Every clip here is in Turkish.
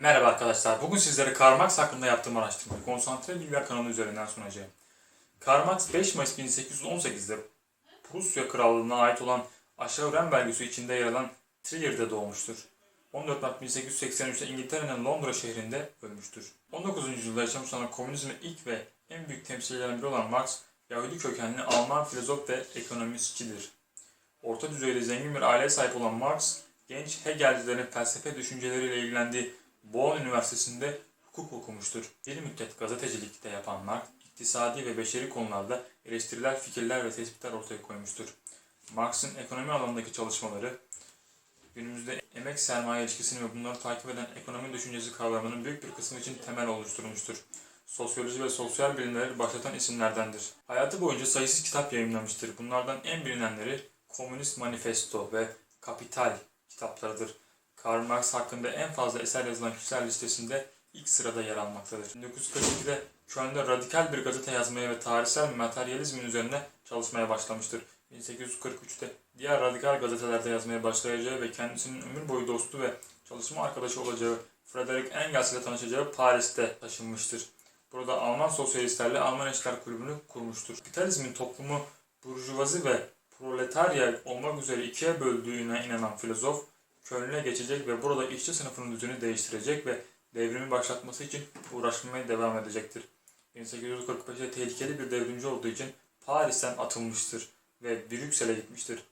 Merhaba arkadaşlar. Bugün sizlere Karl Marx hakkında yaptığım araştırmayı konsantre bilgiler kanalı üzerinden sunacağım. Karl Marx 5 Mayıs 1818'de Prusya Krallığı'na ait olan Aşağı Ren belgesi içinde yer alan Trier'de doğmuştur. 14 Mart 1883'te İngiltere'nin Londra şehrinde ölmüştür. 19. yüzyılda yaşamış olan komünizmin ilk ve en büyük temsilcilerinden biri olan Marx, Yahudi kökenli Alman filozof ve ekonomistçidir. Orta düzeyde zengin bir aileye sahip olan Marx, genç Hegelcilerin felsefe düşünceleriyle ilgilendiği Bonn Üniversitesi'nde hukuk okumuştur. Bir müddet gazetecilikte yapan Marx, iktisadi ve beşeri konularda eleştiriler, fikirler ve tespitler ortaya koymuştur. Marx'ın ekonomi alanındaki çalışmaları, günümüzde emek sermaye ilişkisini ve bunları takip eden ekonomi düşüncesi kavramının büyük bir kısmı için temel oluşturmuştur. Sosyoloji ve sosyal bilimleri başlatan isimlerdendir. Hayatı boyunca sayısız kitap yayınlamıştır. Bunlardan en bilinenleri Komünist Manifesto ve Kapital kitaplarıdır. Karl Marx hakkında en fazla eser yazılan kişiler listesinde ilk sırada yer almaktadır. 1942'de Köln'de radikal bir gazete yazmaya ve tarihsel materyalizmin üzerine çalışmaya başlamıştır. 1843'te diğer radikal gazetelerde yazmaya başlayacağı ve kendisinin ömür boyu dostu ve çalışma arkadaşı olacağı Frederick Engels ile tanışacağı Paris'te taşınmıştır. Burada Alman sosyalistlerle Alman İşçiler Kulübü'nü kurmuştur. Kapitalizmin toplumu burjuvazi ve proletarya olmak üzere ikiye böldüğüne inanan filozof, Köln'e geçecek ve burada işçi sınıfının düzeni değiştirecek ve devrimi başlatması için uğraşmaya devam edecektir. 1845'te tehlikeli bir devrimci olduğu için Paris'ten atılmıştır ve Brüksel'e gitmiştir.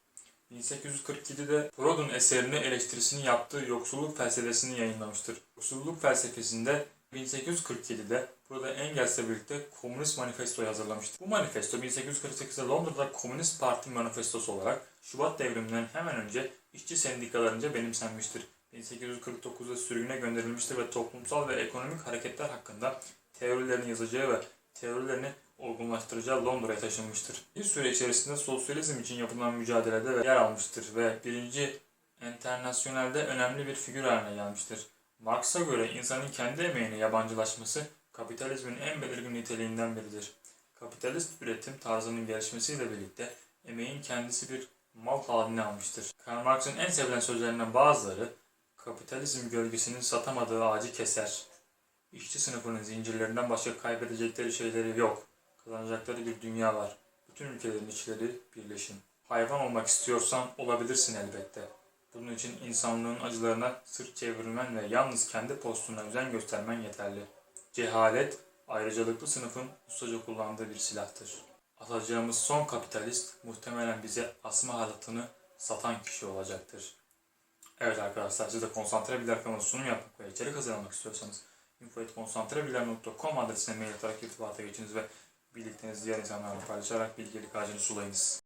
1847'de Proudhon eserini eleştirisini yaptığı yoksulluk felsefesini yayınlamıştır. Yoksulluk felsefesinde 1847'de burada Engels'le birlikte Komünist Manifesto'yu hazırlamıştır. Bu manifesto 1848'de Londra'da Komünist Parti manifestosu olarak Şubat devriminden hemen önce işçi sendikalarınca benimsenmiştir. 1849'da sürgüne gönderilmiştir ve toplumsal ve ekonomik hareketler hakkında teorilerini yazacağı ve teorilerini olgunlaştıracağı Londra'ya taşınmıştır. Bir süre içerisinde sosyalizm için yapılan mücadelede yer almıştır ve birinci enternasyonelde önemli bir figür haline gelmiştir. Marx'a göre insanın kendi emeğine yabancılaşması kapitalizmin en belirgin niteliğinden biridir. Kapitalist üretim tarzının gelişmesiyle birlikte emeğin kendisi bir mal haline almıştır. Karl Marx'ın en sevilen sözlerinden bazıları kapitalizm gölgesinin satamadığı ağacı keser. İşçi sınıfının zincirlerinden başka kaybedecekleri şeyleri yok. Kazanacakları bir dünya var. Bütün ülkelerin içleri birleşin. Hayvan olmak istiyorsan olabilirsin elbette. Bunun için insanlığın acılarına sırt çevirmen ve yalnız kendi postuna özen göstermen yeterli. Cehalet, ayrıcalıklı sınıfın ustaca kullandığı bir silahtır. Atacağımız son kapitalist muhtemelen bize asma halatını satan kişi olacaktır. Evet arkadaşlar siz de konsantre bilgiler kanalı sunum yapmak ve içerik hazırlamak istiyorsanız info.konsantrebilgiler.com adresine mail atarak irtibata geçiniz ve bildiklerinizi diğer insanlarla paylaşarak bilgelik ağacını sulayınız.